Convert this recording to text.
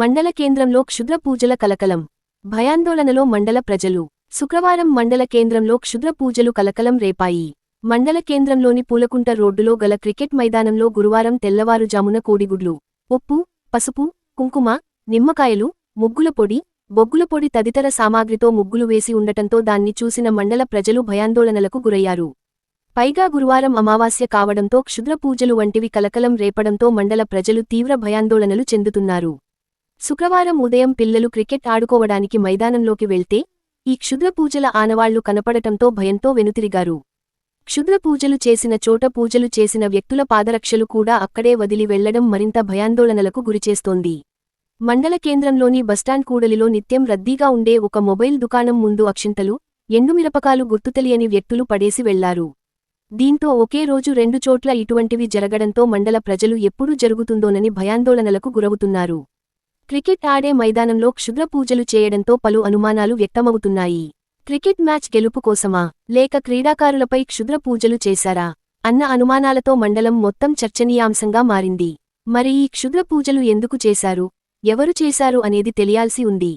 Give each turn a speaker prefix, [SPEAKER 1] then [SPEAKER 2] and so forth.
[SPEAKER 1] మండల కేంద్రంలో క్షుద్ర పూజల కలకలం. భయాందోళనలో మండల ప్రజలు. శుక్రవారం మండల కేంద్రంలో క్షుద్ర పూజలు కలకలం రేపాయి. మండల కేంద్రంలోని పూలకుంట రోడ్డులో గల క్రికెట్ మైదానంలో గురువారం తెల్లవారుజామున కోడిగుడ్లు ఉప్పు పసుపు కుంకుమ నిమ్మకాయలు ముగ్గుల పొడి బొగ్గుల పొడి తదితర సామాగ్రితో ముగ్గులు వేసి ఉండటంతో దాన్ని చూసిన మండల ప్రజలు భయాందోళనలకు గురయ్యారు. పైగా గురువారం అమావాస్య కావడంతో క్షుద్ర పూజలు వంటివి కలకలం రేపడంతో మండల ప్రజలు తీవ్ర భయాందోళనలు చెందుతున్నారు. శుక్రవారం ఉదయం పిల్లలు క్రికెట్ ఆడుకోవడానికి మైదానంలోకి వెళ్తే ఈ క్షుద్ర పూజల ఆనవాళ్ళు కనపడటంతో భయంతో వెనుతిరిగారు. క్షుద్ర పూజలు చేసిన చోట పూజలు చేసిన వ్యక్తుల పాదరక్షలు కూడా అక్కడే వదిలి వెళ్ళడం మరింత భయాందోళనలకు గురిచేస్తోంది. మండల కేంద్రంలోని బస్టాండ్ కూడలిలో నిత్యం రద్దీగా ఉండే ఒక మొబైల్ దుకాణం ముందు అక్షింతలు ఎండుమిరపకాలు గుర్తుతెలియని వ్యక్తులు పడేసి వెళ్ళారు. దీంతో ఒకే రోజు రెండు చోట్ల ఇటువంటివి జరగడంతో మండల ప్రజలు ఎప్పుడు జరుగుతుందోనని భయాందోళనలకు గురవుతున్నారు. క్రికెట్ ఆడే మైదానంలో క్షుద్ర పూజలు చేయడంతో పలు అనుమానాలు వ్యక్తమవుతున్నాయి. క్రికెట్ మ్యాచ్ గెలుపు కోసమా? లేక క్రీడాకారులపై క్షుద్ర పూజలు చేశారా? అన్న అనుమానాలతో మండలం మొత్తం చర్చనీయాంశంగా మారింది. మరి ఈ క్షుద్ర పూజలు ఎందుకు చేశారు? ఎవరు చేశారు అనేది తెలియాల్సి ఉంది.